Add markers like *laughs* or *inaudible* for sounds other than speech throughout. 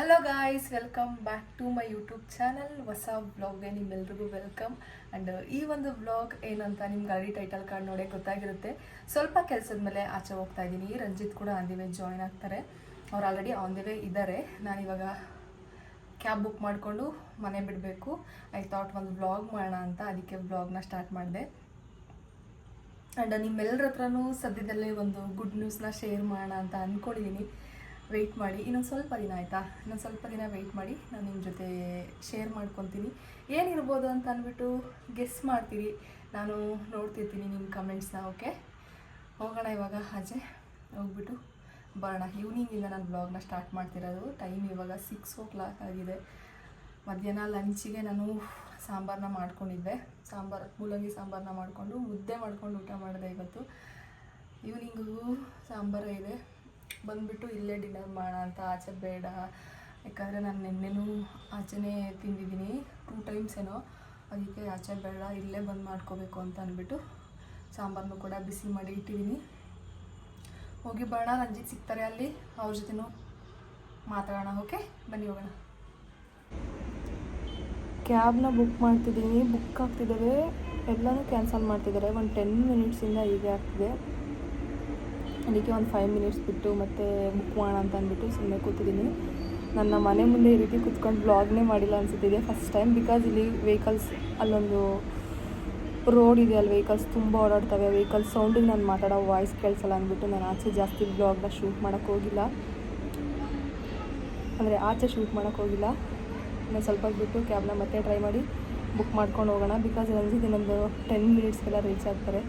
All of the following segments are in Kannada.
Hello guys welcome back to my YouTube channel ಹೊಸ ವ್ಲಾಗ್ಗೆ ನಿಮ್ಮೆಲ್ರಿಗೂ ವೆಲ್ಕಮ್ ಆ್ಯಂಡ್ ಈ ಒಂದು ವ್ಲಾಗ್ ಏನಂತ ನಿಮ್ಗೆ ಗಾಡಿ ಟೈಟಲ್ ಕಾರ್ಡ್ ನೋಡೇ ಗೊತ್ತಾಗಿರುತ್ತೆ. ಸ್ವಲ್ಪ ಕೆಲಸದ ಮೇಲೆ ಆಚೆ ಹೋಗ್ತಾ ಇದ್ದೀನಿ. ರಂಜಿತ್ ಕೂಡ ಆನ್ ದಿ ಜಾಯ್ನ್ ಆಗ್ತಾರೆ. ಅವ್ರು ಆಲ್ರೆಡಿ ಆನ್ ದಿ ವೇ ಇದ್ದಾರೆ. ನಾನಿವಾಗ ಕ್ಯಾಬ್ ಬುಕ್ ಮಾಡಿಕೊಂಡು ಮನೆ ಬಿಡಬೇಕು. ಐ ಥಾಟ್ ಒಂದು ಬ್ಲಾಗ್ ಮಾಡೋಣ ಅಂತ ಅದಕ್ಕೆ ಬ್ಲಾಗ್ನ ಸ್ಟಾರ್ಟ್ ಮಾಡಿದೆ. ಆ್ಯಂಡ್ ನಿಮ್ಮೆಲ್ಲರ ಹತ್ರನೂ ಸದ್ಯದಲ್ಲೇ ಒಂದು ಗುಡ್ ನ್ಯೂಸ್ನ ಶೇರ್ ಮಾಡೋಣ ಅಂತ ಅಂದ್ಕೊಂಡಿದ್ದೀನಿ ವೆಯ್ಟ್ ಮಾಡಿ. ಇನ್ನೊಂದು ಸ್ವಲ್ಪ ದಿನ ಆಯಿತಾ? ಇನ್ನೊಂದು ಸ್ವಲ್ಪ ದಿನ ವೆಯ್ಟ್ ಮಾಡಿ. ನಾನು ನಿಮ್ಮ ಜೊತೆ ಶೇರ್ ಮಾಡ್ಕೊತೀನಿ. ಏನಿರ್ಬೋದು ಅಂತ ಅಂದ್ಬಿಟ್ಟು ಗೆಸ್ ಮಾಡ್ತೀರಿ. ನಾನು ನೋಡ್ತಿರ್ತೀನಿ ನಿಮ್ಮ ಕಮೆಂಟ್ಸ್ನ ಓಕೆ ಹೋಗೋಣ ಇವಾಗ ಅಜೆ ಹೋಗ್ಬಿಟ್ಟು ಬರೋಣ. ಈವ್ನಿಂಗಿಂದ ನಾನು ಬ್ಲಾಗ್ನ ಸ್ಟಾರ್ಟ್ ಮಾಡ್ತಿರೋದು. ಟೈಮ್ ಇವಾಗ ಸಿಕ್ಸ್ ಓ ಕ್ಲಾಕ್ ಆಗಿದೆ. ಮಧ್ಯಾಹ್ನ ಲಂಚಿಗೆ ನಾನು ಸಾಂಬಾರನ್ನ ಮಾಡ್ಕೊಂಡಿದ್ದೆ. ಸಾಂಬಾರು, ಮೂಲಂಗಿ ಸಾಂಬಾರನ್ನ ಮಾಡಿಕೊಂಡು, ಮುದ್ದೆ ಮಾಡ್ಕೊಂಡು ಊಟ ಮಾಡಿದೆ ಇವತ್ತು. ಈವ್ನಿಂಗು ಸಾಂಬಾರೇ ಇದೆ. ಬಂದುಬಿಟ್ಟು ಇಲ್ಲೇ ಡಿನ್ನರ್ ಮಾಡೋಣ ಅಂತ ಆಚೆ ಬೇಡ. ಯಾಕಂದರೆ ನಾನು ನಿನ್ನೆನೂ ಆಚೆನೇ ತಿಂದಿದ್ದೀನಿ ಟೂ ಟೈಮ್ಸ್ ಏನೋ. ಅದಕ್ಕೆ ಆಚೆ ಬೇಡ, ಇಲ್ಲೇ ಬಂದು ಮಾಡ್ಕೋಬೇಕು ಅಂತ ಅಂದ್ಬಿಟ್ಟು ಸಾಂಬಾರನ್ನು ಕೂಡ ಬಿಸಿ ಮಾಡಿ ಇಟ್ಟಿದ್ದೀನಿ. ಹೋಗಿ ಬರೋಣ, ರಂಜಿತ್ ಸಿಗ್ತಾರೆ ಅಲ್ಲಿ. ಅವ್ರ ಜೊತೆನೂ ಮಾತಾಡೋಣ, ಓಕೆ? ಬನ್ನಿ ಹೋಗೋಣ. ಕ್ಯಾಬ್ನ ಬುಕ್ ಮಾಡ್ತಿದ್ದೀನಿ. ಬುಕ್ ಆಗ್ತಿದ್ದಾವೆ. ಎಲ್ಲನೂ ಕ್ಯಾನ್ಸಲ್ ಮಾಡ್ತಿದ್ದಾರೆ. ಒಂದು ಟೆನ್ ಮಿನಿಟ್ಸಿಂದ ಹೀಗೆ ಆಗ್ತಿದೆ. ಅದಕ್ಕೆ ಒಂದು ಫೈವ್ ಮಿನಿಟ್ಸ್ ಬಿಟ್ಟು ಮತ್ತೆ ಬುಕ್ ಮಾಡೋಣ ಅಂತ ಅಂದ್ಬಿಟ್ಟು ಸುಮ್ಮನೆ ಕೂತಿದ್ದೀನಿ. ನನ್ನ ಮನೆ ಮುಂದೆ ಈ ರೀತಿ ಕೂತ್ಕೊಂಡು ಬ್ಲಾಗ್ನೇ ಮಾಡಿಲ್ಲ ಅನಿಸುತ್ತಿದೆ. ಫಸ್ಟ್ ಟೈಮ್ ಬಿಕಾಸ್ ಇಲ್ಲಿ ವೆಹಿಕಲ್ಸ್ ಅಲ್ಲೊಂದು ರೋಡ್ ಇದೆ ಅಲ್ಲಿ ವೆಹಿಕಲ್ಸ್ ತುಂಬ ಓಡಾಡ್ತವೆ. ವೆಹಿಕಲ್ಸ್ ಸೌಂಡಿಗೆ ನಾನು ಮಾತಾಡೋ ವಾಯ್ಸ್ ಕೇಳಿಸಲ್ಲ ಅಂದ್ಬಿಟ್ಟು ನಾನು ಆಚೆ ಜಾಸ್ತಿ ಬ್ಲಾಗ್ನ ಶೂಟ್ ಮಾಡೋಕ್ಕೆ ಹೋಗಿಲ್ಲ. ಅಂದರೆ ಆಚೆ ಶೂಟ್ ಮಾಡೋಕ್ಕೆ ಹೋಗಿಲ್ಲ. ನಾನು ಸ್ವಲ್ಪ ಬಿಟ್ಟು ಕ್ಯಾಬ್ನ ಮತ್ತೆ ಟ್ರೈ ಮಾಡಿ ಬುಕ್ ಮಾಡ್ಕೊಂಡು ಹೋಗೋಣ. ಬಿಕಾಸ್ ರಂಜಿತ್ ಇನ್ನೊಂದು ಟೆನ್ ಮಿನಿಟ್ಸ್ಗೆಲ್ಲ ರೀಚ್ ಆಗ್ತಾರೆ.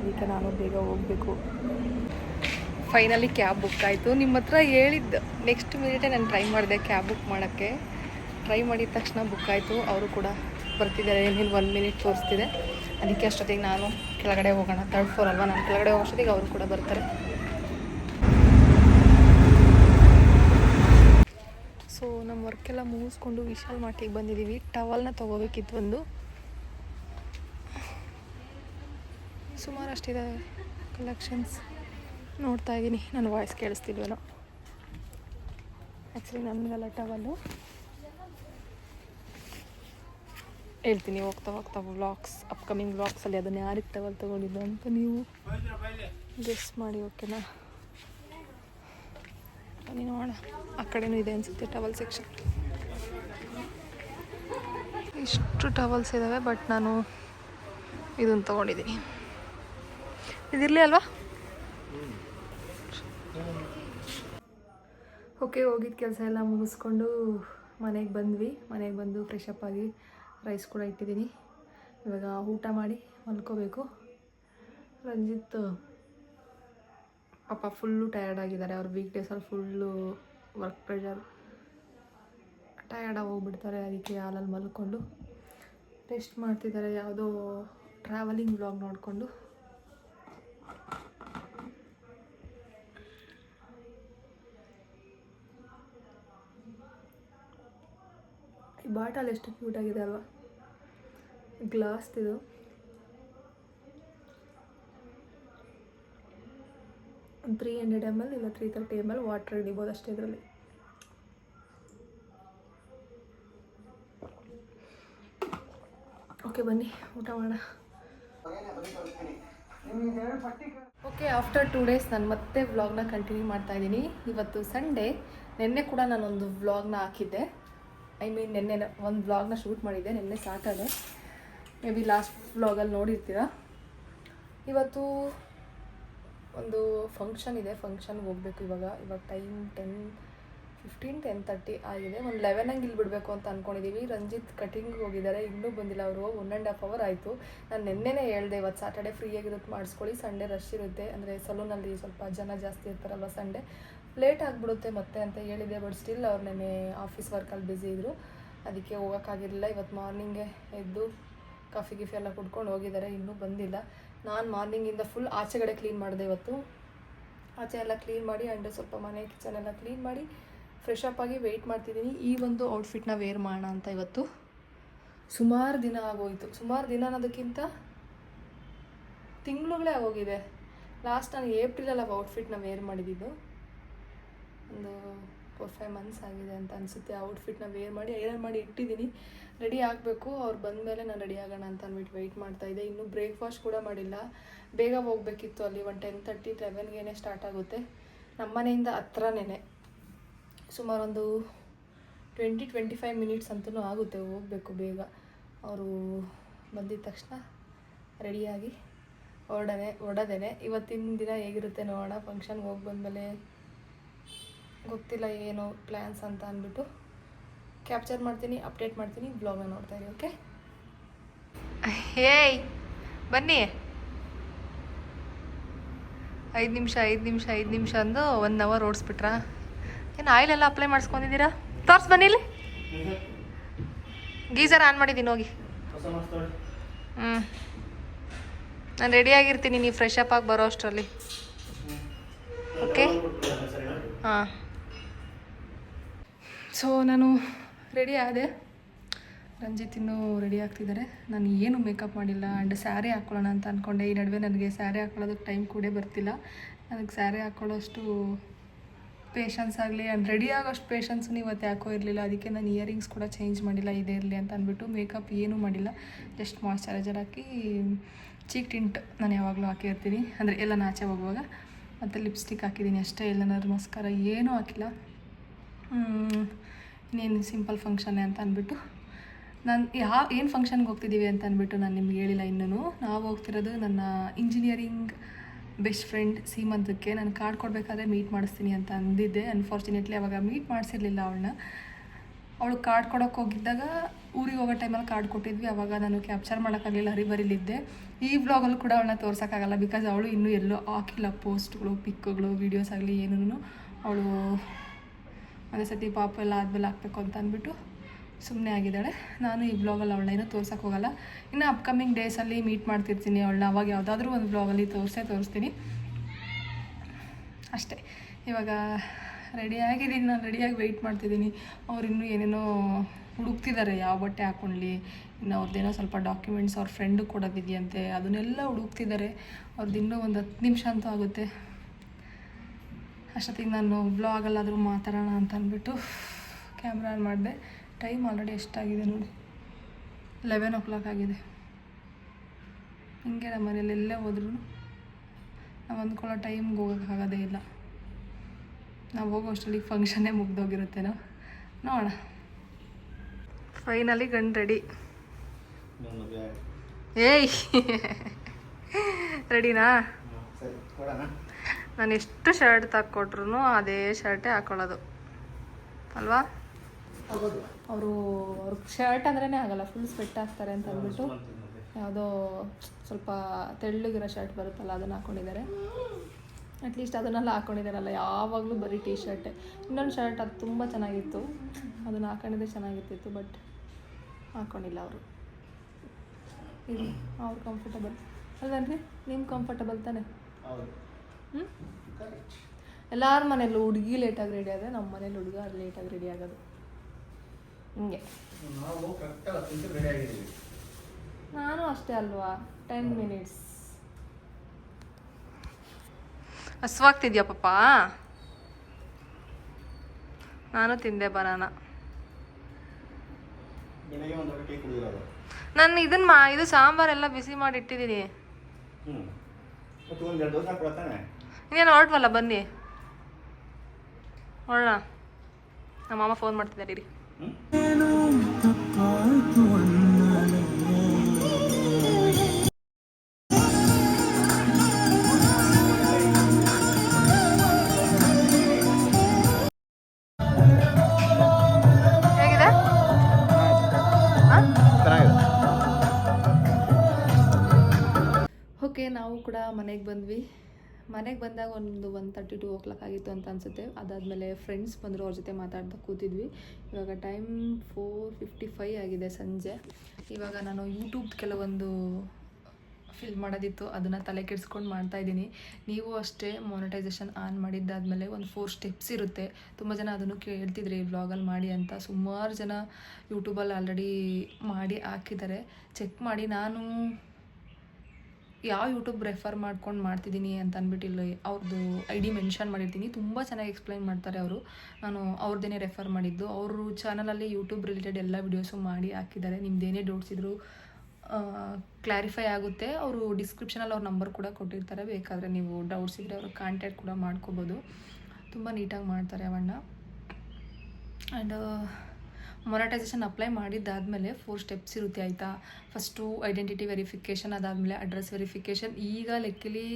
ಅದಕ್ಕೆ ನಾನು ಬೇಗ ಹೋಗಬೇಕು. ಫೈನಲಿ ಕ್ಯಾಬ್ ಬುಕ್ ಆಯಿತು. ನಿಮ್ಮ ಹತ್ರ ಹೇಳಿದ್ದು ನೆಕ್ಸ್ಟ್ ಮಿನಿಟೇ ನಾನು ಟ್ರೈ ಮಾಡಿದೆ ಕ್ಯಾಬ್ ಬುಕ್ ಮಾಡೋಕ್ಕೆ. ಟ್ರೈ ಮಾಡಿದ ತಕ್ಷಣ ಬುಕ್ ಆಯಿತು. ಅವರು ಕೂಡ ಬರ್ತಿದ್ದಾರೆ. ಇನ್ನೇನು ಒನ್ ಮಿನಿಟ್ ತೋರಿಸ್ತಿದೆ. ಅದಕ್ಕೆ ಅಷ್ಟೊತ್ತಿಗೆ ನಾನು ಕೆಳಗಡೆ ಹೋಗೋಣ. ತರ್ಡ್ ಫ್ಲೋರ್ ಅಲ್ವಾ? ನಾನು ಕೆಳಗಡೆ ಹೋಗೋಷ್ಟೊತ್ತಿಗೆ ಅವರು ಕೂಡ ಬರ್ತಾರೆ. ಸೊ ನಮ್ಮ ವರ್ಕೆಲ್ಲ ಮುಗಿಸ್ಕೊಂಡು ವಿಶಾಲ್ ಮಾರ್ಟಿಗೆ ಬಂದಿದ್ದೀವಿ ಟವಲ್ನ ತೊಗೋಬೇಕಿತ್ತು ಒಂದು. ಸುಮಾರು ಅಷ್ಟಿದೆ ಕಲೆಕ್ಷನ್ಸ್ ನೋಡ್ತಾ ಇದ್ದೀನಿ. ನನ್ನ ವಾಯ್ಸ್ ಕೇಳಿಸ್ತಿಲ್ವೇನೋ? ಆ್ಯಕ್ಚುಲಿ ನನಗೆಲ್ಲ ಟವಲ್ಲು ಹೇಳ್ತೀನಿ, ಹೋಗ್ತಾ ಹೋಗ್ತಾ ವ್ಲಾಗ್ಸ್ ಅಪ್ಕಮಿಂಗ್ ವ್ಲಾಗ್ಸಲ್ಲಿ ಅದನ್ನು ಯಾರಿಗೆ ಟವಲ್ ತೊಗೊಂಡಿದ್ದು ಅಂತ ನೀವು ಗೆಸ್ ಮಾಡಿ ಓಕೆನಾ ಬನ್ನಿ ನೋಡೋಣ. ಆ ಕಡೆನೂ ಇದೆ ಅನಿಸುತ್ತೆ ಟವಲ್ ಸೆಕ್ಷನ್ ಇಷ್ಟು ಟವಲ್ಸ್ ಇದ್ದಾವೆ ಬಟ್ ನಾನು ಇದನ್ನು ತೊಗೊಂಡಿದ್ದೀನಿ. ಇದಿರಲಿ ಅಲ್ವಾ? ಓಕೆ, ಹೋಗಿದ್ದ ಕೆಲಸ ಎಲ್ಲ ಮುಗಿಸ್ಕೊಂಡು ಮನೆಗೆ ಬಂದ್ವಿ. ಮನೆಗೆ ಬಂದು ಫ್ರೆಶಪ್ ಆಗಿ ರೈಸ್ ಕೂಡ ಇಟ್ಟಿದ್ದೀನಿ. ಇವಾಗ ಊಟ ಮಾಡಿ ಮಲ್ಕೋಬೇಕು. ರಂಜಿತ್, ಪಾಪ ಫುಲ್ಲು ಟಯರ್ಡ್ ಆಗಿದ್ದಾರೆ. ಅವ್ರು ವೀಕ್ ಡೇಸಲ್ಲಿ ಫುಲ್ಲು ವರ್ಕ್ ಪ್ರೆಷರ್ ಟಯರ್ಡಾಗಿ ಹೋಗ್ಬಿಡ್ತಾರೆ. ಅದಕ್ಕೆ ಹಾಲಲ್ಲಿ ಮಲ್ಕೊಂಡು ರೆಸ್ಟ್ ಮಾಡ್ತಿದ್ದಾರೆ. ಯಾವುದೋ ಟ್ರಾವೆಲಿಂಗ್ ಬ್ಲಾಗ್ ನೋಡಿಕೊಂಡು. ಬಾಟಲ್ ಎಷ್ಟು ಕ್ಯೂಟ್ ಆಗಿದೆ ಅಲ್ವಾ? ಗ್ಲಾಸ್ ಇದು. ತ್ರೀ ಹಂಡ್ರೆಡ್ ಎಂ ಎಲ್ ಇಲ್ಲ three thirty M L water ಹಿಡಿಬೋದು ಅಷ್ಟೇ ಇದರಲ್ಲಿ. ಓಕೆ ಬನ್ನಿ, ಊಟ ಮಾಡೋಣ. ಓಕೆ ಆಫ್ಟರ್ ಟೂ ಡೇಸ್ ನಾನು ಮತ್ತೆ ವ್ಲಾಗ್ನ ಕಂಟಿನ್ಯೂ ಮಾಡ್ತಾ ಇದ್ದೀನಿ. ಇವತ್ತು ಸಂಡೇ ನಿನ್ನೆ ಕೂಡ ನಾನೊಂದು ವ್ಲಾಗ್ನ ಹಾಕಿದ್ದೆ. ಐ ಮೀನ್ ನಿನ್ನೆ ಒಂದು ಬ್ಲಾಗ್ನ ಶೂಟ್ ಮಾಡಿದ್ದೆ, ನಿನ್ನೆ ಸಾಟರ್ಡೆ. ಮೇ ಬಿ ಲಾಸ್ಟ್ ಬ್ಲಾಗಲ್ಲಿ ನೋಡಿರ್ತೀರ? ಇವತ್ತು ಒಂದು ಫಂಕ್ಷನ್ ಇದೆ ಫಂಕ್ಷನ್ಗೆ ಹೋಗಬೇಕು ಇವಾಗ. ಇವಾಗ time ten fifteen ten thirty ಆಗಿದೆ. ಒಂದು ಲೆವೆನ್ ಹಂಗೆ ಇಲ್ಲಿ ಬಿಡಬೇಕು ಅಂತ ಅಂದ್ಕೊಂಡಿದ್ದೀವಿ ರಂಜಿತ್ ಕಟಿಂಗ್ ಹೋಗಿದ್ದಾರೆ. ಇನ್ನೂ ಬಂದಿಲ್ಲ ಅವರು. ಒನ್ ಆ್ಯಂಡ್ ಹಾಫ್ ಅವರ್ ಆಯಿತು. ನಾನು ನಿನ್ನೆನೇ ಹೇಳಿದೆ ಇವತ್ತು ಸಾಟರ್ಡೆ ಫ್ರೀ ಆಗಿರುತ್ತೆ ಮಾಡಿಸ್ಕೊಳ್ಳಿ. ಸಂಡೇ ರಶ್ ಇರುತ್ತೆ. ಅಂದರೆ ಸಲೂನಲ್ಲಿ ಸ್ವಲ್ಪ ಜನ ಜಾಸ್ತಿ ಇರ್ತಾರಲ್ವ ಸಂಡೇ ಲೇಟ್ ಆಗಿಬಿಡುತ್ತೆ ಮತ್ತೆ ಅಂತ ಹೇಳಿದೆ ಬಟ್ ಸ್ಟಿಲ್ ಅವ್ರು ನೆನೆ ಆಫೀಸ್ ವರ್ಕಲ್ಲಿ ಬ್ಯುಸಿ ಇದ್ದರು ಅದಕ್ಕೆ ಹೋಗೋಕ್ಕಾಗಿರಲಿಲ್ಲ. ಇವತ್ತು ಮಾರ್ನಿಂಗೆ ಎದ್ದು ಕಾಫಿ ಗಿಫಿ ಎಲ್ಲ ಕುಡ್ಕೊಂಡು ಹೋಗಿದ್ದಾರೆ. ಇನ್ನೂ ಬಂದಿಲ್ಲ. ನಾನು ಮಾರ್ನಿಂಗಿಂದ ಫುಲ್ ಆಚೆಗಡೆ ಕ್ಲೀನ್ ಮಾಡಿದೆ ಇವತ್ತು. ಆಚೆ ಎಲ್ಲ ಕ್ಲೀನ್ ಮಾಡಿ ಆ್ಯಂಡ್ ಸ್ವಲ್ಪ ಮನೆ ಕಿಚನ್ ಎಲ್ಲ ಕ್ಲೀನ್ ಮಾಡಿ ಫ್ರೆಶ್ ಅಪ್ ಆಗಿ ವೆಯ್ಟ್ ಮಾಡ್ತಿದ್ದೀನಿ. ಈ ಒಂದು ಔಟ್ಫಿಟ್ನ ವೇರ್ ಮಾಡೋಣ ಅಂತ ಇವತ್ತು. ಸುಮಾರು ದಿನ ಆಗೋಯಿತು. ಸುಮಾರು ದಿನ ಅನ್ನೋದಕ್ಕಿಂತ ತಿಂಗಳುಗಳೇ ಆಗೋಗಿದೆ. ಲಾಸ್ಟ್ ನಾನು ಏಪ್ರಿಲಲ್ಲಿ ಔಟ್ಫಿಟ್ನ ವೇರ್ ಮಾಡಿದ್ದು. ಒಂದು ಫೋರ್ ಫೈವ್ ಮಂತ್ಸ್ ಆಗಿದೆ ಅಂತ ಅನಿಸುತ್ತೆ. ಔಟ್ಫಿಟ್ನ ವೇರ್ ಮಾಡಿ ಐರನ್ ಮಾಡಿ ಇಟ್ಟಿದ್ದೀನಿ. ರೆಡಿ ಆಗಬೇಕು. ಅವ್ರು ಬಂದಮೇಲೆ ನಾನು ರೆಡಿ ಆಗೋಣ ಅಂತ ಅಂದ್ಬಿಟ್ಟು ವೆಯ್ಟ್ ಮಾಡ್ತಾ ಇದ್ದೆ. ಇನ್ನೂ ಬ್ರೇಕ್ಫಾಸ್ಟ್ ಕೂಡ ಮಾಡಿಲ್ಲ. ಬೇಗ ಹೋಗಬೇಕಿತ್ತು ಅಲ್ಲಿ ಒನ್ ಟೆನ್ ತರ್ಟಿ ಲೆವೆನ್ಗೇನೆ ಸ್ಟಾರ್ಟ್ ಆಗುತ್ತೆ. ನಮ್ಮ ಮನೆಯಿಂದ ಹತ್ರನೇ ಸುಮಾರೊಂದು ಟ್ವೆಂಟಿ ಟ್ವೆಂಟಿ ಫೈವ್ ಮಿನಿಟ್ಸ್ ಅಂತೂ ಆಗುತ್ತೆ ಹೋಗಬೇಕು ಬೇಗ. ಅವರು ಬಂದಿದ ತಕ್ಷಣ ರೆಡಿಯಾಗಿ ಹೊರಡನೆ, ಹೊರಡದೇನೆ. ಇವತ್ತಿನ ದಿನ ಹೇಗಿರುತ್ತೆ ನೋಡೋಣ. ಫಂಕ್ಷನ್ಗೆ ಹೋಗಿ ಬಂದಮೇಲೆ ಗೊತ್ತಿಲ್ಲ ಏನು ಪ್ಲ್ಯಾನ್ಸ್ ಅಂತ ಅಂದ್ಬಿಟ್ಟು ಕ್ಯಾಪ್ಚರ್ ಮಾಡ್ತೀನಿ ಅಪ್ಡೇಟ್ ಮಾಡ್ತೀನಿ ಬ್ಲಾಗ್ನ ನೋಡ್ತಾ ಇರಿ ಓಕೆ ಏಯ್ ಬನ್ನಿ. ಐದು ನಿಮಿಷ ಐದು ನಿಮಿಷ ಐದು ನಿಮಿಷ ಅಂದು ಒನ್ ಅವರ್ ಓಡಿಸ್ಬಿಟ್ರಾ? ಏನು ಆಯಿಲ್ ಎಲ್ಲ ಅಪ್ಲೈ ಮಾಡಿಸ್ಕೊಂಡಿದ್ದೀರಾ? ತೋರ್ಸ್ ಬನ್ನಿ ಇಲ್ಲಿ. ಗೀಸರ್ ಆನ್ ಮಾಡಿದ್ದೀನಿ ಹೋಗಿ. ಹ್ಞೂ ನಾನು ರೆಡಿಯಾಗಿರ್ತೀನಿ ನೀವು ಫ್ರೆಶ್ ಅಪ್ ಆಗಿ ಬರೋ ಅಷ್ಟರಲ್ಲಿ. ಓಕೆ ಹಾಂ. ಸೊ ನಾನು ರೆಡಿ ಆದೆ. ರಂಜಿತ್ ಇನ್ನೂ ರೆಡಿ ಆಗ್ತಿದ್ದಾರೆ ನಾನು ಏನು ಮೇಕಪ್ ಮಾಡಿಲ್ಲ. ಆ್ಯಂಡ್ ಸ್ಯಾರಿ ಹಾಕ್ಕೊಳ್ಳೋಣ ಅಂತ ಅಂದ್ಕೊಂಡೆ ಈ ನಡುವೆ ನನಗೆ ಸ್ಯಾರಿ ಹಾಕ್ಕೊಳ್ಳೋದಕ್ಕೆ ಟೈಮ್ ಕೂಡ ಬರ್ತಿಲ್ಲ. ನನಗೆ ಸ್ಯಾರಿ ಹಾಕ್ಕೊಳ್ಳೋಷ್ಟು ಪೇಷನ್ಸ್ ಆಗಲಿ ಆ್ಯಂಡ್ ರೆಡಿ ಆಗೋಷ್ಟು ಪೇಷನ್ಸು ಇವತ್ತು ಯಾಕೋ ಇರಲಿಲ್ಲ. ಅದಕ್ಕೆ ನಾನು ಇಯರಿಂಗ್ಸ್ ಕೂಡ ಚೇಂಜ್ ಮಾಡಿಲ್ಲ. ಇದೇ ಇರಲಿ ಅಂತ ಅಂದ್ಬಿಟ್ಟು ಮೇಕಪ್ ಏನೂ ಮಾಡಿಲ್ಲ. ಜಸ್ಟ್ ಮಾಯ್ಶ್ಚರೈಸರ್ ಹಾಕಿ ಚೀಕ್ ಟಿಂಟ್ ನಾನು ಯಾವಾಗಲೂ ಹಾಕಿರ್ತೀನಿ ಅಂದರೆ ಎಲ್ಲ ನಾಚೆ ಹೋಗುವಾಗ. ಮತ್ತು ಲಿಪ್ಸ್ಟಿಕ್ ಹಾಕಿದ್ದೀನಿ ಅಷ್ಟೇ. ಎಲ್ಲ ಮಸ್ಕಾರ ಏನೂ ಹಾಕಿಲ್ಲ. ಇನ್ನೇನು ಸಿಂಪಲ್ ಫಂಕ್ಷನ್ನೇ ಅಂತ ಅಂದ್ಬಿಟ್ಟು. ನಾನು ಯಾವ ಏನು ಫಂಕ್ಷನ್ಗೆ ಹೋಗ್ತಿದ್ದೀವಿ ಅಂತ ಅಂದ್ಬಿಟ್ಟು ನಾನು ನಿಮ್ಗೆ ಹೇಳಿಲ್ಲ ಇನ್ನೂ. ನಾವು ಹೋಗ್ತಿರೋದು ನನ್ನ ಇಂಜಿನಿಯರಿಂಗ್ ಬೆಸ್ಟ್ ಫ್ರೆಂಡ್ ಸೀಮಂತಕ್ಕೆ. ನಾನು ಕಾರ್ಡ್ ಕೊಡಬೇಕಾದ್ರೆ ಮೀಟ್ ಮಾಡಿಸ್ತೀನಿ ಅಂತ ಅಂದಿದ್ದೆ. ಅನ್ಫಾರ್ಚುನೇಟ್ಲಿ ಅವಾಗ ಮೀಟ್ ಮಾಡಿಸಿರ್ಲಿಲ್ಲ ಅವಳನ್ನ. ಅವಳು ಕಾರ್ಡ್ ಕೊಡೋಕೆ ಹೋಗಿದ್ದಾಗ ಊರಿಗೆ ಹೋಗೋ ಟೈಮಲ್ಲಿ ಕಾರ್ಡ್ ಕೊಟ್ಟಿದ್ವಿ. ಅವಾಗ ನಾನು ಕ್ಯಾಪ್ಚರ್ ಮಾಡೋಕ್ಕಾಗಲಿಲ್ಲ, ಹರಿಬರಿಲಿದ್ದೆ. ಈ ವ್ಲಾಗಲ್ಲಿ ಕೂಡ ಅವಳನ್ನ ತೋರ್ಸೋಕ್ಕಾಗಲ್ಲ ಬಿಕಾಸ್ ಅವಳು ಇನ್ನೂ ಎಲ್ಲೋ ಹಾಕಿಲ್ಲ ಪೋಸ್ಟ್ಗಳು ಪಿಕ್ಗಳು ವೀಡಿಯೋಸ್ ಆಗಲಿ ಏನೂ ಅವಳು ಒಂದೇ ಸತಿ ಪಾಪ ಎಲ್ಲ ಆದ್ಮೇಲೆ ಹಾಕ್ಬೇಕು ಅಂತ ಅಂದ್ಬಿಟ್ಟು ಸುಮ್ಮನೆ ಆಗಿದ್ದಾಳೆ. ನಾನು ಈ ಬ್ಲಾಗಲ್ಲಿ ಅವಳನ್ನ ಏನೂ ತೋರ್ಸೋಕೆ ಹೋಗಲ್ಲ. ಇನ್ನು ಅಪ್ಕಮಿಂಗ್ ಡೇಸಲ್ಲಿ ಮೀಟ್ ಮಾಡ್ತಿರ್ತೀನಿ ಅವಳನ್ನ. ಅವಾಗ ಯಾವುದಾದ್ರೂ ಒಂದು ಬ್ಲಾಗಲ್ಲಿ ತೋರಿಸೇ ತೋರಿಸ್ತೀನಿ. ಅಷ್ಟೇ. ಇವಾಗ ರೆಡಿ ಆಗಿದ್ದೀನಿ. ನಾನು ರೆಡಿಯಾಗಿ ವೆಯ್ಟ್ ಮಾಡ್ತಿದ್ದೀನಿ. ಅವ್ರು ಇನ್ನೂ ಏನೇನೋ ಹುಡುಕ್ತಿದ್ದಾರೆ. ಯಾವ ಬಟ್ಟೆ ಹಾಕ್ಕೊಳ್ಳಿ ಇನ್ನು ಅವ್ರದ್ದೇನೋ ಸ್ವಲ್ಪ ಡಾಕ್ಯುಮೆಂಟ್ಸ್ ಅವ್ರ ಫ್ರೆಂಡು ಕೊಡೋದಿದೆಯಂತೆ. ಅದನ್ನೆಲ್ಲ ಹುಡುಕ್ತಿದ್ದಾರೆ. ಅವ್ರದ್ದು ಇನ್ನೂ ಒಂದು ಹತ್ತು ನಿಮಿಷ ಅಂತೂ ಆಗುತ್ತೆ. ಅಷ್ಟೊತ್ತಿಗೆ ನಾನು ಬ್ಲಾಗಲ್ಲಾದರೂ ಮಾತಾಡೋಣ ಅಂತ ಅಂದ್ಬಿಟ್ಟು ಕ್ಯಾಮ್ರಾ ಆನ್ ಮಾಡಿದೆ. ಟೈಮ್ ಆಲ್ರೆಡಿ ಎಷ್ಟಾಗಿದೆ ನೋಡಿ. ಲೆವೆನ್ ಓ ಕ್ಲಾಕ್ ಆಗಿದೆ. ಹಿಂಗೆ ನಮ್ಮ ಮನೇಲಿ ಎಲ್ಲೇ ಹೋದ್ರೂ ನಾವು ಅಂದ್ಕೊಳ್ಳೋ ಟೈಮ್ಗೆ ಹೋಗೋಕ್ಕಾಗೋದೇ ಇಲ್ಲ. ನಾವು ಹೋಗೋ ಅಷ್ಟರಲ್ಲಿ ಫಂಕ್ಷನ್ನೇ ಮುಗ್ದೋಗಿರುತ್ತೇನೋ ನೋಡೋಣ. ಫೈನಲಿ ಗಂಡು ರೆಡಿ ಏಯ್. *laughs* ರೆಡಿನಾ ಸರಿ ನಾನು ಎಷ್ಟು ಶರ್ಟ್ ತಕ್ಕೊಟ್ರು ಅದೇ ಶರ್ಟೇ ಹಾಕೊಳ್ಳೋದು. ಅಲ್ವಾ? ಆಗೋದು ಅವರು ಅವ್ರ ಶರ್ಟ್ ಅಂದ್ರೇ ಆಗಲ್ಲ ಫುಲ್ ಸ್ವೆಟ್ ಹಾಕ್ತಾರೆ ಅಂತ ಅಂದ್ಬಿಟ್ಟು ಯಾವುದೋ ಸ್ವಲ್ಪ ತೆಳ್ಳಗಿರೋ ಶರ್ಟ್ ಬರುತ್ತಲ್ಲ ಅದನ್ನು ಹಾಕೊಂಡಿದ್ದಾರೆ. ಅಟ್ಲೀಸ್ಟ್ ಅದನ್ನೆಲ್ಲ ಹಾಕ್ಕೊಂಡಿದ್ದಾರಲ್ಲ ಯಾವಾಗಲೂ ಬರೀ ಟೀ ಶರ್ಟೇ ಇನ್ನೊಂದು ಶರ್ಟ್ ಅದು ತುಂಬ ಚೆನ್ನಾಗಿತ್ತು. ಅದನ್ನು ಹಾಕೊಂಡಿದ್ದೆ ಚೆನ್ನಾಗಿರ್ತಿತ್ತು ಬಟ್ ಹಾಕ್ಕೊಂಡಿಲ್ಲ ಅವರು. ಇದು ಅವ್ರು ಕಂಫರ್ಟಬಲ್ ಅಲ್ವೇನ್ರಿ? ನಿಮ್ಮ ಕಂಫರ್ಟಬಲ್ ತಾನೆ? ಹೌದು. ಹ್ಞೂ ಕರೆಕ್ಟ್ ಎಲ್ಲರ ಮನೇಲೂ ಹುಡುಗಿ ಲೇಟಾಗಿ ರೆಡಿ ಆದರೆ ನಮ್ಮ ಮನೇಲಿ ಹುಡುಗ ಲೇಟಾಗಿ ರೆಡಿ ಆಗೋದು. ಹಿಂಗೆ. ನಾನು ಅಷ್ಟೇ ಅಲ್ವಾ? ಟೆನ್ ಮಿನಿಟ್ಸ್ ಹಸ್ವಾಗ್ತಿದ್ಯಾ ಪಪ್ಪ? ನಾನು ತಿಂದೆ ಬರೋಣ ನಾನು ಇದನ್ನ ಮಾ ಇದು ಸಾಂಬಾರೆಲ್ಲ ಬಿಸಿ ಮಾಡಿ ಇಟ್ಟಿದ್ದೀನಿ. ಇನ್ನೇನು ಹೊರಟ್ವಲ್ಲ ಬನ್ನಿ. ಹೊರಣ ನಮ್ಮ ಮಾಮ ಫೋನ್ ಮಾಡ್ತಿದ್ದಾರೆ ಇರಿ. ಮನೆಗೆ ಬಂದಾಗ ಒಂದು one thirty two o'clock ಆಗಿತ್ತು ಅಂತ ಅನಿಸುತ್ತೆ. ಅದಾದಮೇಲೆ ಫ್ರೆಂಡ್ಸ್ ಬಂದರು ಅವ್ರ ಜೊತೆ ಮಾತಾಡ್ತಾ ಕೂತಿದ್ವಿ. ಇವಾಗ ಟೈಮ್ ಫೋರ್ ಫಿಫ್ಟಿ ಫೈ ಆಗಿದೆ ಸಂಜೆ. ಇವಾಗ ನಾನು ಯೂಟ್ಯೂಬ್ ಕೆಲವೊಂದು ಫಿಲ್ ಮಾಡೋದಿತ್ತು, ಅದನ್ನು ತಲೆ ಕೆಡಿಸ್ಕೊಂಡು ಮಾಡ್ತಾ ಇದ್ದೀನಿ. ನೀವು ಅಷ್ಟೇ ಮೊನಿಟೈಸೇಷನ್ ಆನ್ ಮಾಡಿದ್ದಾದಮೇಲೆ ಒಂದು ಫೋರ್ ಸ್ಟೆಪ್ಸ್ ಇರುತ್ತೆ. ತುಂಬ ಜನ ಅದನ್ನು ಕೇಳ್ತಿದ್ರಿ ಈ ವ್ಲಾಗಲ್ಲಿ ಮಾಡಿ ಅಂತ. ಸುಮಾರು ಜನ ಯೂಟ್ಯೂಬಲ್ಲಿ ಆಲ್ರೆಡಿ ಮಾಡಿ ಹಾಕಿದ್ದಾರೆ. ಚೆಕ್ ಮಾಡಿ, ನಾನು ಯಾವ ಯೂಟ್ಯೂಬ್ ರೆಫರ್ ಮಾಡ್ಕೊಂಡು ಮಾಡ್ತಿದ್ದೀನಿ ಅಂತ ಅಂದ್ಬಿಟ್ಟು ಇಲ್ಲಿ ಅವ್ರದ್ದು ಐ ಡಿ ಮೆನ್ಷನ್ ಮಾಡಿರ್ತೀನಿ. ತುಂಬ ಚೆನ್ನಾಗಿ ಎಕ್ಸ್ಪ್ಲೈನ್ ಮಾಡ್ತಾರೆ ಅವರು. ನಾನು ಅವ್ರದ್ದೇನೆ ರೆಫರ್ ಮಾಡಿದ್ದು. ಅವರು ಚಾನಲಲ್ಲಿ ಯೂಟ್ಯೂಬ್ ರಿಲೇಟೆಡ್ ಎಲ್ಲ ವೀಡಿಯೋಸು ಮಾಡಿ ಹಾಕಿದ್ದಾರೆ. ನಿಮ್ದೇನೇ ಡೌಟ್ಸ್ ಇದ್ದರೂ ಕ್ಲಾರಿಫೈ ಆಗುತ್ತೆ. ಅವರು ಡಿಸ್ಕ್ರಿಪ್ಷನಲ್ಲಿ ಅವ್ರ ನಂಬರ್ ಕೂಡ ಕೊಟ್ಟಿರ್ತಾರೆ. ಬೇಕಾದರೆ ನೀವು ಡೌಟ್ಸ್ ಇದ್ದರೆ ಅವ್ರಿಗೆ ಕಾಂಟ್ಯಾಕ್ಟ್ ಕೂಡ ಮಾಡ್ಕೋಬೋದು. ತುಂಬ ನೀಟಾಗಿ ಮಾಡ್ತಾರೆ ಅವಣ್ಣ ಆ್ಯಂಡ್ ಮೊನಟೈಸೇಷನ್ ಅಪ್ಲೈ ಮಾಡಿದ್ದಾದಮೇಲೆ ಫೋರ್ ಸ್ಟೆಪ್ಸ್ ಇರುತ್ತೆ ಆಯಿತಾ? ಫಸ್ಟು ಐಡೆಂಟಿಟಿ ವೆರಿಫಿಕೇಷನ್ ಅದಾದಮೇಲೆ ಅಡ್ರೆಸ್ ವೆರಿಫಿಕೇಷನ್ ಈಗ ಲೆಕ್ಕಲಿ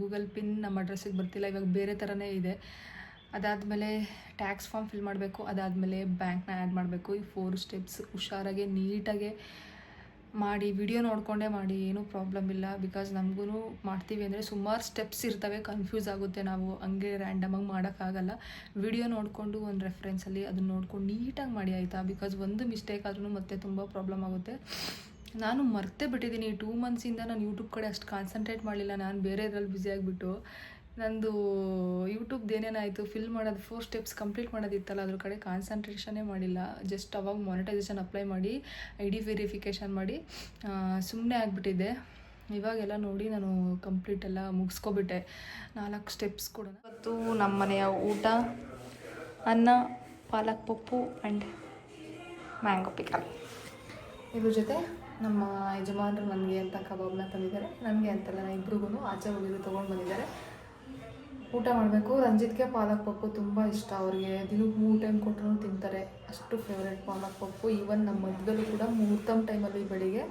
ಗೂಗಲ್ ಪಿನ್ ನಮ್ಮ ಅಡ್ರೆಸ್ಸಿಗೆ ಬರ್ತಿಲ್ಲ, ಇವಾಗ ಬೇರೆ ಥರನೇ ಇದೆ. ಅದಾದಮೇಲೆ ಟ್ಯಾಕ್ಸ್ ಫಾರ್ಮ್ ಫಿಲ್ ಮಾಡಬೇಕು, ಅದಾದಮೇಲೆ ಬ್ಯಾಂಕ್ನ ಆ್ಯಡ್ ಮಾಡಬೇಕು. ಈ ಫೋರ್ ಸ್ಟೆಪ್ಸ್ ಹುಷಾರಾಗೆ ನೀಟಾಗೆ ಮಾಡಿ ವಿಡಿಯೋ ನೋಡಿಕೊಂಡೇ ಮಾಡಿ, ಏನೂ ಪ್ರಾಬ್ಲಮ್ ಇಲ್ಲ. ಬಿಕಾಸ್ ನಮಗೂ ಮಾಡ್ತೀವಿ ಅಂದರೆ ಸುಮಾರು ಸ್ಟೆಪ್ಸ್ ಇರ್ತವೆ. ಕನ್ಫ್ಯೂಸ್ ಆಗುತ್ತೆ ನಾವು. ಹಂಗೆ ರ್ಯಾಂಡಮಾಗಿ ಮಾಡೋಕ್ಕಾಗಲ್ಲ. ವಿಡಿಯೋ ನೋಡಿಕೊಂಡು ಒಂದು ರೆಫರೆನ್ಸಲ್ಲಿ ಅದನ್ನ ನೋಡ್ಕೊಂಡು ನೀಟಾಗಿ ಮಾಡಿ, ಆಯಿತಾ? ಬಿಕಾಸ್ ಒಂದು ಮಿಸ್ಟೇಕ್ ಆದ್ರೂ ಮತ್ತೆ ತುಂಬ ಪ್ರಾಬ್ಲಮ್ ಆಗುತ್ತೆ. ನಾನು ಮರ್ತೇ ಬಿಟ್ಟಿದ್ದೀನಿ. ಟೂ ಮಂತ್ಸಿಂದ ನಾನು ಯೂಟ್ಯೂಬ್ ಕಡೆ ಅಷ್ಟು ಕಾನ್ಸಂಟ್ರೇಟ್ ಮಾಡಲಿಲ್ಲ. ನಾನು ಬೇರೆ ಇದ್ರಲ್ಲಿ ಬ್ಯುಸಿ ಆಗಿಬಿಟ್ಟು. ನಂದು ಯೂಟ್ಯೂಬ್ದು ಏನೇನಾಯಿತು ಫಿಲ್ ಮಾಡೋದು ಫೋರ್ ಸ್ಟೆಪ್ಸ್ ಕಂಪ್ಲೀಟ್ ಮಾಡೋದಿತ್ತಲ್ಲ, ಅದ್ರ ಕಡೆ ಕಾನ್ಸಂಟ್ರೇಷನೇ ಮಾಡಿಲ್ಲ. ಜಸ್ಟ್ ಅವಾಗ ಮಾನಿಟೈಸೇಷನ್ ಅಪ್ಲೈ ಮಾಡಿ ಐ ಡಿ ವೆರಿಫಿಕೇಷನ್ ಮಾಡಿ ಸುಮ್ಮನೆ ಆಗಿಬಿಟ್ಟಿದ್ದೆ. ಇವಾಗೆಲ್ಲ ನೋಡಿ ನಾನು ಕಂಪ್ಲೀಟ್ ಎಲ್ಲ ಮುಗಿಸ್ಕೊಬಿಟ್ಟೆ. ನಾಲ್ಕು ಸ್ಟೆಪ್ಸ್ ಕೂಡ. ಇವತ್ತು ನಮ್ಮ ಮನೆಯ ಊಟ, ಅನ್ನ, ಪಾಲಕ್ ಪಪ್ಪು ಆ್ಯಂಡ್ ಮ್ಯಾಂಗೋ ಪಿಕಲ್ ಇದ್ರ ಜೊತೆ ನಮ್ಮ ಯಜಮಾನರು ನನಗೆ ಅಂತ ಕಬಾಬ್ನ ತಂದಿದ್ದಾರೆ. ನನಗೆ ಅಂತಲ್ಲ ನಾನು ಇಬ್ರಿಗೂ ಆಚೆ ಹೋಗಿದ್ದು ತೊಗೊಂಡು ಬಂದಿದ್ದಾರೆ. ಊಟ ಮಾಡಬೇಕು. ರಂಜಿತ್ಗೆ ಪಾಲಕ್ ಪಪ್ಪು ತುಂಬ ಇಷ್ಟ. ಅವ್ರಿಗೆ ದಿನಕ್ಕೆ ಮೂರು ಟೈಮ್ ಕೊಟ್ಟರು ತಿಂತಾರೆ. ಅಷ್ಟು ಫೇವ್ರೆಟ್ ಪಾಲಕ್ ಪಪ್ಪು. ಈವನ್ ನಮ್ಮ ಮಧ್ಯದಲ್ಲೂ ಕೂಡ ಮೂರ್ತಮ್ ಟೈಮಲ್ಲಿ ಬೆಳಿಗ್ಗೆ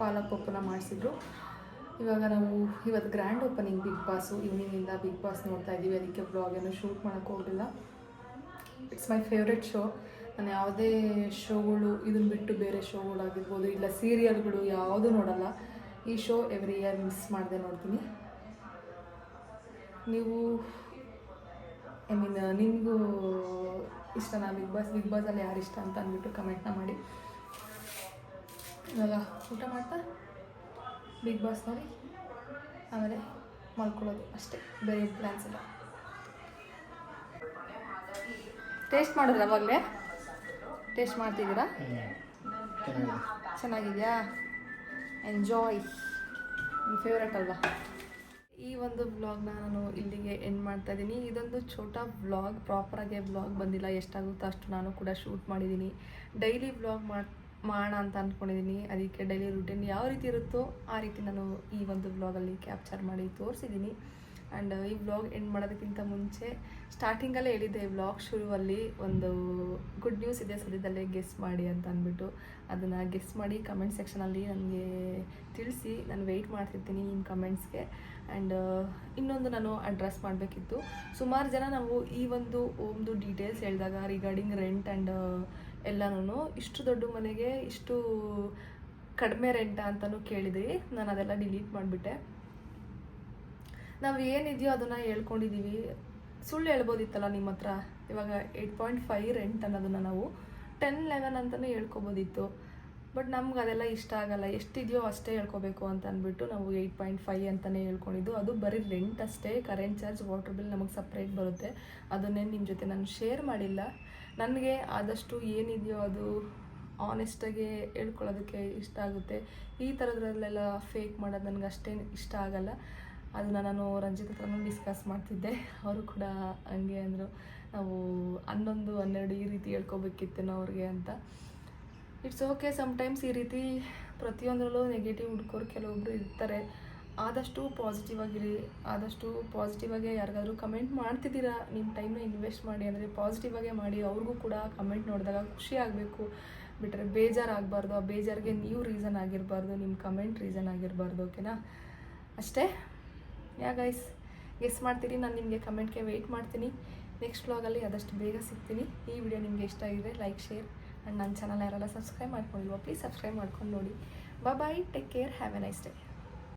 ಪಾಲಕ್ ಪಪ್ಪುನ ಮಾಡಿಸಿದ್ರು. ಇವಾಗ ನಾವು ಇವತ್ತು ಗ್ರ್ಯಾಂಡ್ ಓಪನಿಂಗ್ ಬಿಗ್ ಬಾಸು ಈವ್ನಿಂಗಿಂದ ಬಿಗ್ ಬಾಸ್ ನೋಡ್ತಾ ಇದ್ದೀವಿ. ಅದಕ್ಕೆ ಬ್ಲಾಗ್ ಏನು ಶೂಟ್ ಮಾಡೋಕ್ಕೆ ಹೋಗಲಿಲ್ಲ ಇಟ್ಸ್ ಮೈ ಫೇವ್ರೆಟ್ ಶೋ ನಾನು ಯಾವುದೇ ಶೋಗಳು ಇದನ್ನು ಬಿಟ್ಟು ಬೇರೆ ಶೋಗಳಾಗಿರ್ಬೋದು ಇಲ್ಲ ಸೀರಿಯಲ್ಗಳು ಯಾವುದೂ ನೋಡಲ್ಲ. ಈ ಶೋ ಎವ್ರಿ ಇಯರ್ ಮಿಸ್ ಮಾಡದೆ ನೋಡ್ತೀನಿ. ನೀವು ಐ ಮೀನ್ ನಿಮಗೂ ಇಷ್ಟನಾ ಬಿಗ್ ಬಾಸ್ ಬಿಗ್ ಬಾಸಲ್ಲಿ ಯಾರು ಇಷ್ಟ ಅಂತ ಅಂದ್ಬಿಟ್ಟು ಕಮೆಂಟ್ನ ಮಾಡಿ. ಇವಾಗ ಊಟ ಮಾಡ್ತಾ? ಬಿಗ್ ಬಾಸ್ ನೋಡಿ. ಆಮೇಲೆ ಮಾಡ್ಕೊಳ್ಳೋದು ಅಷ್ಟೇ. ಬೇರೆ ಪ್ಲ್ಯಾನ್ಸ್ ಇಲ್ಲ. ಟೇಸ್ಟ್ ಮಾಡಿದ್ರೆ ಅವಾಗಲೇ? ಟೇಸ್ಟ್ ಮಾಡ್ತಿದ್ದೀರಾ? ಚೆನ್ನಾಗಿದೆ ಚೆನ್ನಾಗಿದೆಯಾ? ಎಂಜಾಯ್ ನಿಮ್ಮ ಫೇವ್ರೆಟ್ ಅಲ್ವಾ? ಈ ಒಂದು ವ್ಲಾಗ್ನ ನಾನು ಇಲ್ಲಿಗೆ ಎಂಡ್ ಮಾಡ್ತಾ ಇದ್ದೀನಿ. ಇದೊಂದು ಛೋಟ ವ್ಲಾಗ್ ಪ್ರಾಪರಾಗಿ ವ್ಲಾಗ್ ಬಂದಿಲ್ಲ. ಎಷ್ಟಾಗುತ್ತೋ ಅಷ್ಟು ನಾನು ಕೂಡ ಶೂಟ್ ಮಾಡಿದ್ದೀನಿ. ಡೈಲಿ ವ್ಲಾಗ್ ಮಾಡಿ ಮಾಡೋಣ ಅಂತ ಅಂದ್ಕೊಂಡಿದ್ದೀನಿ ಅದಕ್ಕೆ ಡೈಲಿ ರುಟೀನ್ ಯಾವ ರೀತಿ ಇರುತ್ತೋ ಆ ರೀತಿ ನಾನು ಈ ಒಂದು ವ್ಲಾಗಲ್ಲಿ ಕ್ಯಾಪ್ಚರ್ ಮಾಡಿ ತೋರಿಸಿದ್ದೀನಿ. ಆ್ಯಂಡ್ ಈ ವ್ಲಾಗ್ ಎಂಡ್ ಮಾಡೋದಕ್ಕಿಂತ ಮುಂಚೆ ಸ್ಟಾರ್ಟಿಂಗಲ್ಲೇ ಹೇಳಿದ್ದೆ ವ್ಲಾಗ್ ಶುರುವಲ್ಲಿ ಒಂದು ಗುಡ್ ನ್ಯೂಸ್ ಇದೆ ಸದ್ಯದಲ್ಲೇ ಗೆಸ್ ಮಾಡಿ ಅಂತ ಅಂದ್ಬಿಟ್ಟು. ಅದನ್ನು ಗೆಸ್ ಮಾಡಿ ಕಮೆಂಟ್ ಸೆಕ್ಷನಲ್ಲಿ ನನಗೆ ತಿಳಿಸಿ. ನಾನು ವೆಯ್ಟ್ ಮಾಡ್ತಿರ್ತೀನಿ ನಿಮ್ಮ ಕಮೆಂಟ್ಸ್ಗೆ ಆ್ಯಂಡ್ ಇನ್ನೊಂದು ನಾನು ಅಡ್ರೆಸ್ ಮಾಡಬೇಕಿತ್ತು. ಸುಮಾರು ಜನ ನಾವು ಈ ಒಂದು ಒಂದು ಡೀಟೇಲ್ಸ್ ಹೇಳಿದಾಗ ರಿಗಾರ್ಡಿಂಗ್ ರೆಂಟ್ ಆ್ಯಂಡ್ ಎಲ್ಲನೂ ಇಷ್ಟು ದೊಡ್ಡ ಮನೆಗೆ ಇಷ್ಟು ಕಡಿಮೆ ರೆಂಟ ಅಂತಲೂ ಕೇಳಿದ್ರಿ. ನಾನು ಅದೆಲ್ಲ ಡಿಲೀಟ್ ಮಾಡಿಬಿಟ್ಟೆ. ನಾವು ಏನಿದೆಯೋ ಅದನ್ನು ಹೇಳ್ಕೊಂಡಿದ್ದೀವಿ ಸುಳ್ಳು ಹೇಳ್ಬೋದಿತ್ತಲ್ಲ ನಿಮ್ಮ ಹತ್ರ? ಇವಾಗ ಏಯ್ಟ್ ಪಾಯಿಂಟ್ ಫೈವ್ ರೆಂಟ್ ಅನ್ನೋದನ್ನು ನಾವು ಟೆನ್ ಲೆವೆನ್ ಅಂತಲೇ ಹೇಳ್ಕೊಬೋದಿತ್ತು. ಬಟ್ ನಮ್ಗೆ ಅದೆಲ್ಲ ಇಷ್ಟ ಆಗಲ್ಲ. ಎಷ್ಟಿದೆಯೋ ಅಷ್ಟೇ ಹೇಳ್ಕೊಬೇಕು ಅಂತ ಅಂದ್ಬಿಟ್ಟು ನಾವು ಏಯ್ಟ್ ಪಾಯಿಂಟ್ ಫೈವ್ ಅಂತಲೇ ಹೇಳ್ಕೊಂಡಿದ್ದು. ಅದು ಬರೀ ರೆಂಟ್ ಅಷ್ಟೇ. ಕರೆಂಟ್ ಚಾರ್ಜ್ ವಾಟರ್ ಬಿಲ್ ನಮಗೆ ಸಪ್ರೇಟ್ ಬರುತ್ತೆ. ಅದನ್ನೇ ನಿಮ್ಮ ಜೊತೆ ನಾನು ಶೇರ್ ಮಾಡಿಲ್ಲ. ನನಗೆ ಆದಷ್ಟು ಏನಿದೆಯೋ ಅದು ಆನೆಸ್ಟಾಗಿ ಹೇಳ್ಕೊಳ್ಳೋದಕ್ಕೆ ಇಷ್ಟ ಆಗುತ್ತೆ. ಈ ಥರದ್ರಲ್ಲೆಲ್ಲ ಫೇಕ್ ಮಾಡೋದು ನನಗೆ ಅಷ್ಟೇನು ಇಷ್ಟ ಆಗಲ್ಲ. ಅದನ್ನು ನಾನು ರಂಜಿತ್ ಹತ್ರನೂ ಡಿಸ್ಕಸ್ ಮಾಡ್ತಿದ್ದೆ. ಅವರು ಕೂಡ ಹಂಗೆ ಅಂದರು. ನಾವು ಹನ್ನೊಂದು, ಹನ್ನೆರಡು ಈ ರೀತಿ ಹೇಳ್ಕೊಬೇಕಿತ್ತೇನೋ ಅವ್ರಿಗೆ ಅಂತ. ಇಟ್ಸ್ ಓಕೆ ಸಮ್ಟೈಮ್ಸ್ ಈ ರೀತಿ ಪ್ರತಿಯೊಂದರಲ್ಲೂ ನೆಗೆಟಿವ್ ಹುಡ್ಕೋರು ಕೆಲವೊಬ್ರು ಇರ್ತಾರೆ. ಆದಷ್ಟು ಪಾಸಿಟಿವ್ ಆಗಿರಿ, ಆದಷ್ಟು ಪಾಸಿಟಿವ್ ಆಗಿ ಯಾರಿಗಾದ್ರೂ ಕಮೆಂಟ್ ಮಾಡ್ತಿದ್ದೀರಾ? ನಿಮ್ಮ ಟೈಮ್ನ ಇನ್ವೆಸ್ಟ್ ಮಾಡಿ, ಅಂದರೆ ಪಾಸಿಟಿವ್ ಆಗೇ ಮಾಡಿ, ಅವ್ರಿಗೂ ಕೂಡ ಕಮೆಂಟ್ ನೋಡಿದಾಗ ಖುಷಿ ಆಗಬೇಕು. ಬಿಟ್ಟರೆ ಬೇಜಾರಾಗಬಾರ್ದು ಆ ಬೇಜಾರಿಗೆ ನೀವು ರೀಸನ್ ಆಗಿರಬಾರ್ದು ನಿಮ್ಮ ಕಮೆಂಟ್ ರೀಸನ್ ಆಗಿರಬಾರ್ದು ಓಕೆನಾ ಅಷ್ಟೇ? ಯಾ ಗೈಸ್ ಎಸ್ ಮಾಡ್ತೀರಿ, ನಾನು ನಿಮಗೆ ಕಮೆಂಟ್ಗೆ ವೆಯ್ಟ್ ಮಾಡ್ತೀನಿ. ನೆಕ್ಸ್ಟ್ ವ್ಲಾಗಲ್ಲಿ ಆದಷ್ಟು ಬೇಗ ಸಿಗ್ತೀನಿ. ಈ ವಿಡಿಯೋ ನಿಮಗೆ ಇಷ್ಟ ಆಗಿದೆ ಲೈಕ್ ಶೇರ್ ಆ್ಯಂಡ್ ನನ್ನ ಚಾನಲ್ ಯಾರೆಲ್ಲ ಸಬ್ಸ್ಕ್ರೈಬ್ ಮಾಡ್ಕೊಂಡಿಲ್ವೋ ಪ್ಲೀಸ್ ಸಬ್ಸ್ಕ್ರೈಬ್ ಮಾಡ್ಕೊಂಡು ನೋಡಿ. Bye take care have a nice day